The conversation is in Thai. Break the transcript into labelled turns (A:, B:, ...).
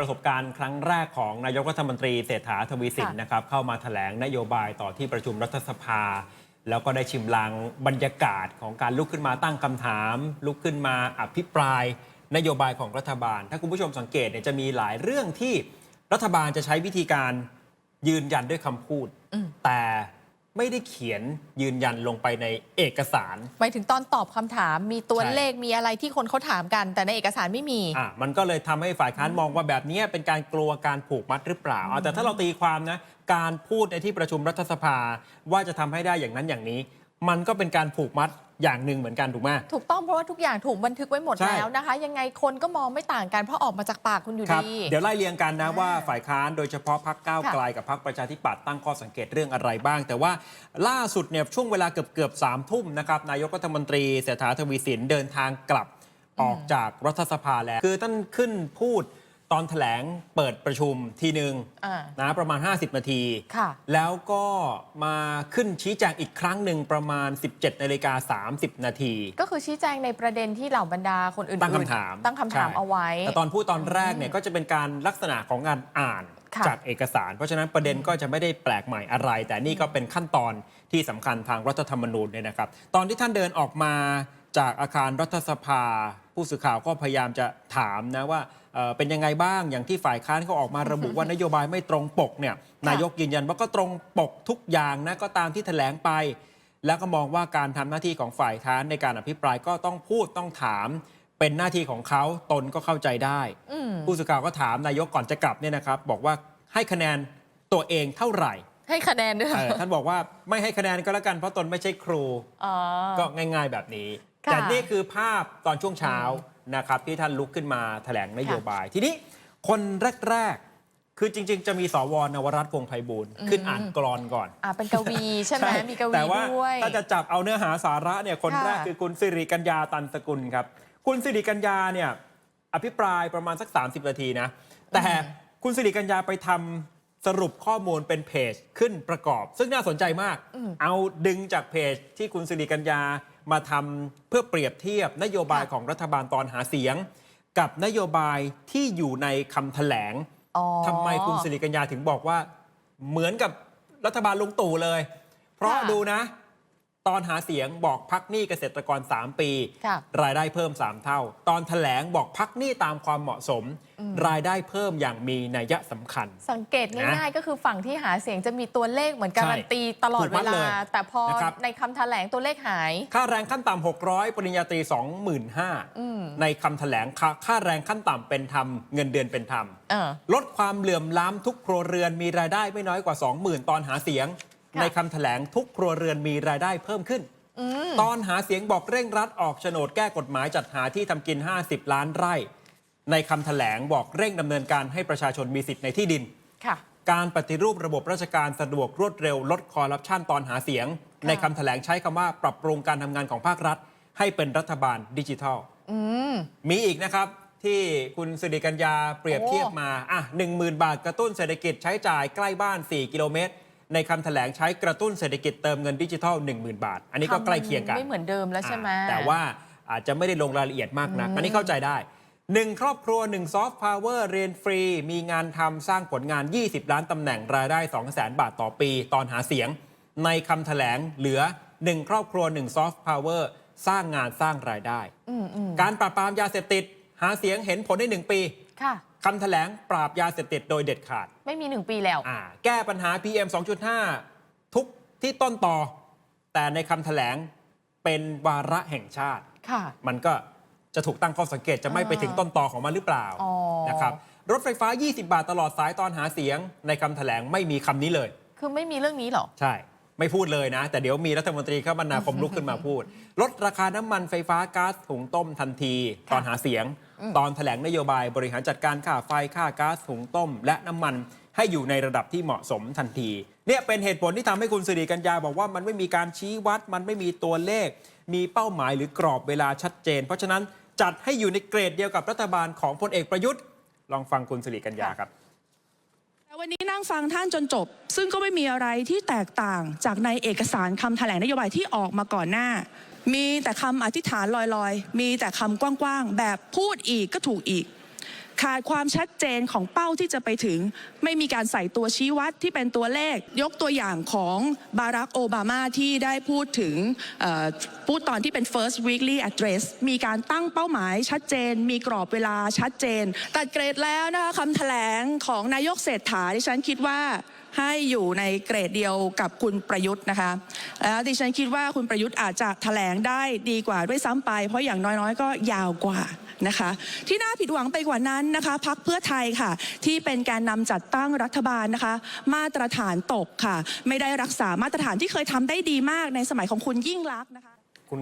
A: ประสบการณ์ครั้งแรกของนายกรัฐมนตรีเศรษฐาทวีสิน
B: ค่ะ
A: นะครับเข้ามาแถลงนโยบายต่อที่ประชุมรัฐสภา แล้วก็ได้ชิมลางบรรยากาศของการลุกขึ้นมาตั้งคำถาม ลุกขึ้นมาอภิปรายนโยบายของรัฐบาล ถ้าคุณผู้ชมสังเกตเนี่ยจะมีหลายเรื่องที่รัฐบาลจะใช้วิธีการยืนยันด้วยคำพูด
B: อืม
A: แต่ ไม่ได้เขียนยืนยันลงไปในเอกสาร
B: หมายถึงตอนตอบคำถามมีตัว
A: ใช่
B: เลขมีอะไรที่คนเขาถามกัน แต่ในเอกสารไม่มี
A: อะมันก็เลยทำให้ฝ่ายค้านมองว่าแบบนี้เป็นการกลัวการผูกมัดหรือเปล่าเอาแต่ถ้าเราตีความนะ การพูดในที่ประชุมรัฐสภา ว่าจะทำให้ได้อย่างนั้นอย่างนี้ มันก็เป็นการผูกมัด อย่างหนึ่งเหมือนกันถูกไหม
B: ถูกต้องเพราะว่าทุกอย่างถูกบันทึกไว้หมด
A: ใช่
B: แล้วนะคะ ยังไงคนก็มองไม่ต่างกันเพราะออกมาจากปากคุณอยู่
A: ครับ
B: ดี
A: เดี๋ยวไล่เรียงกันนะ
B: อ่า
A: ว่าฝ่ายค้านโดยเฉพาะพักก้าว
B: ค่ะ
A: ไกลกับพักประชาธิปัตย์ตั้งข้อสังเกตเรื่องอะไรบ้าง แต่ว่าล่าสุดเนี่ยช่วงเวลาเกือบเกือบสามทุ่มนะครับนายกรัฐมนตรีเศรษฐาทวีสินเดินทางกลับออกจากรัฐสภาแล้ว คือท่านขึ้นพูด ตอนแถลงเปิดประชุมทีหนึ่ง
B: อ่า
A: นะประมาณ 50 นาที
B: ค่ะ
A: แล้วก็มาขึ้นชี้แจงอีกครั้งหนึ่งประมาณ 17นาฬิกา30 นาที
B: ก็คือชี้แจงในประเด็นที่เหล่าบรรดาคนอื่นๆ
A: ตั้งคำถาม
B: ตั้งคำถาม
A: ใช่
B: เอาไว้
A: แต่ตอนพูดตอนแรกเนี่ยก็จะเป็นการลักษณะของงานอ่าน
B: ค่ะ
A: จากเอกสาร เพราะฉะนั้นประเด็นก็จะไม่ได้แปลกใหม่อะไร แต่นี่ก็เป็นขั้นตอนที่สำคัญทางรัฐธรรมนูญเนี่ยนะครับ ตอนที่ท่านเดินออกมาจากอาคารรัฐสภา ผู้สื่อข่าวก็พยายามจะถามนะว่าเอ่อเป็นยังไงบ้างอย่างที่ฝ่ายค้านเขาออกมาระบุว่านโยบายไม่ตรงปกเนี่ยนายกยืนยันว่าก็ตรงปกทุกอย่างนะก็ตามที่แถลงไป แล้วก็มองว่าการทำหน้าที่ของฝ่ายค้านในการอภิปรายก็ต้องพูดต้องถาม เป็นหน้าที่ของเขาตนก็เข้าใจได้
B: อืม
A: ผู้สื่อข่าวก็ถามนายกก่อนจะกลับเนี่ยนะครับ บอกว่าให้คะแนนตัวเองเท่าไหร่
B: ให้คะแนนด้วย
A: เออท่านบอกว่าไม่ให้คะแนนก็แล้วกันเพราะตนไม่ใช่ครู
B: อ๋อ
A: ก็ง่าย ๆ แบบนี้
B: ค่ะ
A: แต่นี่คือภาพตอนช่วงเช้านะครับที่ท่านลุกขึ้นมาแถลงนโยบาย ทีนี้คนแรกๆ คือจริง ๆ จะมีสวนวรัตน์พงษ์ไพบูลย์ขึ้นอ่านกรอนก่อน
B: อ่าเป็นกวีใช่ไหมมีกวี
A: แต่ว่า
B: ด้วย
A: ถ้าจะจับเอาเนื้อหาสาระเนี่ยคน
B: ค่ะ
A: แรกคือคุณสิริกัญญาตันสกุลครับ คุณสิริกัญญาเนี่ยอภิปรายประมาณสัก 30 นาทีนะ แต่คุณสิริกัญญาไปทำสรุปข้อมูลเป็นเพจขึ้นประกอบ ซึ่งน่าสนใจมาก เอาดึงจากเพจที่คุณสิริกัญญา มาทำเพื่อเปรียบเทียบนโยบาย
B: ค่ะ
A: ของรัฐบาลตอนหาเสียง กับนโยบายที่อยู่ในคำแถลง
B: อ๋อ
A: ทำไมคุณสิริกัญญาถึงบอกว่า เหมือนกับรัฐบาลลุงตู่เลย เพราะ
B: ค่ะ
A: ดูนะ ตอนหาเสียงบอกพักหนี้เกษตรกร 3 ปี
B: ค่ะ
A: รายได้เพิ่ม 3 เท่า ตอนแถลงบอกพักหนี้ตามความเหมาะสมรายได้เพิ่มอย่างมีนัยสำคัญ
B: สังเกตง่ายๆ ก็คือฝั่งที่หาเสียงจะมีตัวเลขเหมือนการันตีตลอด
A: ถูก
B: เว
A: มัดเล
B: ลา
A: ย
B: แต่พอ
A: นะครับ
B: ในคำแถลงตัวเลขหาย
A: ค่าแรงขั้นต่ำ600 ปริญญาตรี
B: อืม
A: 25,000ในคำแถลงค่าค่าแรงขั้นต่ำเป็นธรรม เงินเดือนเป็นธรรม
B: เออ
A: ลดความเหลื่อมล้ำทุกครัวเรือนมีรายได้ไม่น้อยกว่า 20,000 ตอนหาเสียง
B: ค่ะ
A: ในคำแถลงทุกครัวเรือนมีรายได้เพิ่มขึ้น
B: อืม
A: ตอนหาเสียงบอกเร่งรัดออกโฉนดแก้กฎหมายจัดหาที่ทำกิน 50 ล้านไร่ ในคำแถลงบอกเร่งดำเนินการให้ประชาชนมีสิทธิ์ในที่ดิน
B: ค่ะ
A: การปฏิรูประบบราชการสะดวกรวดเร็วลดคอร์รัปชันตอนหาเสียง
B: ค่ะ
A: ในคำแถลงใช้คำว่าปรับปรุงการทำงานของภาครัฐ ให้เป็นรัฐบาลดิจิทัล
B: อืม
A: มีอีกนะครับ ที่คุณสิริกัญญาเปรียบ
B: โอ้
A: เทียบมา อะ 1 0,000 บาทกระตุ้นเศรษฐกิจใช้จ่ายใกล้บ้าน 4 กิโลเมตร ในคำแถลงใช้กระตุ้นเศรษฐกิจเติมเงินดิจิทัล 10,000 บาท อันนี้ก็ใกล้เคียงกัน
B: ไม่เหมือนเดิมแล้วใช่ไหม
A: อ่าแต่ว่าอาจจะไม่ได้ลงรายละเอียดมากนัก
B: อืม
A: อันนี้เข้าใจได้1ครอบครัว1ซอฟต์พาวเวอร์เรียนฟรี มีงานทำสร้างผลงาน 20 ล้านตำแหน่งรายได้ 200,000บาทต่อปี ตอนหาเสียง ในคำแถลงเหลือ 1 ครอบครัว1ซอฟต์พาวเวอร์สร้างงานสร้างรายได้
B: อืมอืม
A: การปราบปรามยาเสพติด หาเสียงเห็นผลในหนึ่งปี
B: ค่ะ
A: คำแถลงปราบยาเสพติดโดยเด็ดขาด
B: ไม่มีหนึ่งปีแล้ว
A: อ่าแก้ปัญหา PM 2.5 ทุกที่ต้นต่อ แต่ในคำแถลงเป็นวาระแห่งชาติ
B: ค่ะ
A: มันก็จะถูกตั้งข้อสังเกตจะไม่
B: อ่า
A: ไปถึงต้นต่อของมันหรือเปล่า
B: อ๋อ
A: นะครับรถไฟฟ้า 20 บาทตลอดสายตอนหาเสียง ในคำแถลงไม่มีคำนี้เลย
B: คือไม่มีเรื่องนี้เหรอ
A: ใช่ ไม่พูดเลยนะ แต่เดี๋ยวมีรัฐมนตรีคมนาคมลุกขึ้นมาพูด ลดราคาน้ำมันไฟฟ้าก๊าซหุงต้มทันที
B: ค่ะ
A: ตอนหาเสียง
B: อืม
A: ตอนแถลงนโยบายบริหารจัดการค่าไฟค่าก๊าซหุงต้ม และน้ำมันให้อยู่ในระดับที่เหมาะสมทันที เนี่ยเป็นเหตุผลที่ทำให้คุณสิริกัญญาบอกว่ามันไม่มีการชี้วัด มันไม่มีตัวเลข มีเป้าหมายหรือกรอบเวลาชัดเจน เพราะฉะนั้นจัดให้อยู่ในเกรดเดียวกับรัฐบาลของพลเอกประยุทธ์ ลองฟังคุณสิริกัญญาครับ
C: วันนี้นั่งฟังท่านจนจบ ซึ่งก็ไม่มีอะไรที่แตกต่างจากในเอกสารคำแถลงนโยบายที่ออกมาก่อนหน้า มีแต่คำอธิษฐานลอยๆ มีแต่คำกว้างๆ แบบพูดอีกก็ถูกอีก ขาดความชัดเจนของเป้าที่จะไปถึง ไม่มีการใส่ตัวชี้วัดที่เป็นตัวเลข ยกตัวอย่างของบารักโอบามาที่ได้พูดถึงพูดตอนที่เป็น first weekly address มีการตั้งเป้าหมายชัดเจน มีกรอบเวลาชัดเจน ตัดเกรดแล้วนะคะคำแถลงของนายกเศรษฐาดิฉันคิดว่า ให้อยู่ในเกรดเดียวกับคุณประยุทธ์นะคะแล้วดิฉันคิดว่าคุณประยุทธ์อาจจะแถลงได้ดีกว่าด้วยซ้ำไป เพราะอย่างน้อยๆ ก็ยาวกว่านะคะที่น่าผิดหวังไปกว่านั้นนะคะพักเพื่อไทยค่ะ ที่เป็นการนำจัดตั้งรัฐบาลนะคะ มาตรฐานตกค่ะ ไม่ได้รักษามาตรฐานที่เคยทำได้ดีมากในสมัยของคุณยิ่งลักษณ์นะคะ